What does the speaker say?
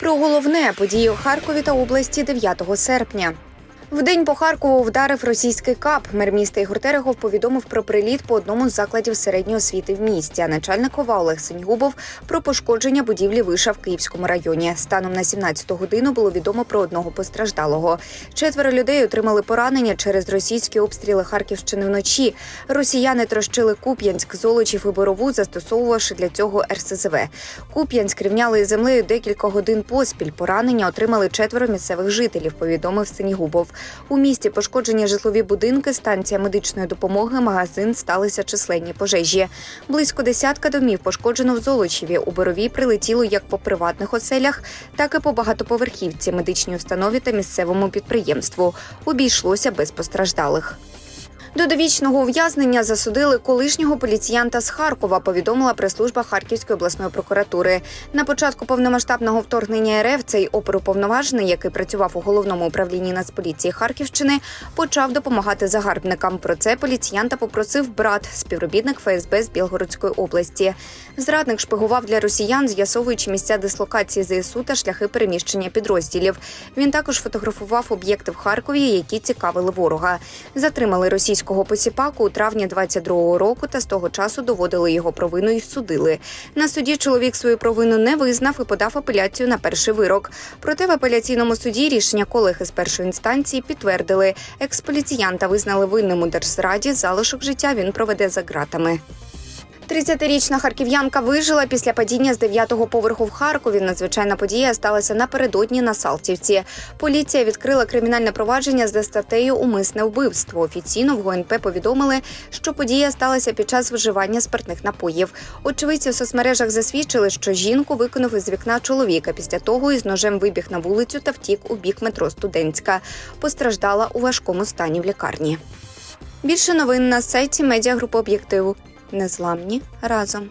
Про головне події у Харкові та області 9 серпня. В день по Харкову вдарив російський кап. Мер міста Ігор Терехов повідомив про приліт по одному з закладів середньої освіти в місті. А начальник ОВА Олег Сеньгубов про пошкодження будівлі виша в Київському районі. Станом на 17 годину було відомо про одного постраждалого. Четверо людей отримали поранення через російські обстріли Харківщини вночі. Росіяни трощили Куп'янськ, Золочів і Борову, застосовувавши для цього РСЗВ. Куп'янськ рівняли землею декілька годин поспіль. Поранення отримали четверо місцевих жителів. Повідомив Сенігубов. У місті пошкоджені житлові будинки, станція медичної допомоги, магазин сталися численні пожежі. Близько десятка домів пошкоджено в Золочеві. У Боровій прилетіло як по приватних оселях, так і по багатоповерхівці, медичній установі та місцевому підприємству. Обійшлося без постраждалих. До довічного ув'язнення засудили колишнього поліціянта з Харкова. Повідомила прес-служба Харківської обласної прокуратури. На початку повномасштабного вторгнення РФ цей оперуповноважений, який працював у головному управлінні Нацполіції Харківщини, почав допомагати загарбникам. Про це поліціянта попросив брат, співробітник ФСБ з Білгородської області. Зрадник шпигував для росіян, з'ясовуючи місця дислокації ЗСУ та шляхи переміщення підрозділів. Він також фотографував об'єкти в Харкові, які цікавили ворога. Затримали російського посіпаку у травні 22-го року та з того часу доводили його провину і судили. На суді чоловік свою провину не визнав і подав апеляцію на перший вирок. Проте в апеляційному суді рішення колег із першої інстанції підтвердили. Експоліціянта визнали винним у держзраді. Залишок життя він проведе за ґратами. 30-річна харків'янка вижила після падіння з 9-го поверху в Харкові. Надзвичайна подія сталася напередодні на Салтівці. Поліція відкрила кримінальне провадження за статтею Умисне вбивство. Офіційно в ГУНП повідомили, що подія сталася під час вживання спиртних напоїв. Очевидці в соцмережах засвідчили, що жінку виконав із вікна чоловіка. Після того із ножем вибіг на вулицю та втік у бік метро Студентська. Постраждала у важкому стані в лікарні. Більше новин на сайті медіагрупи об'єктиву. Незламні разом.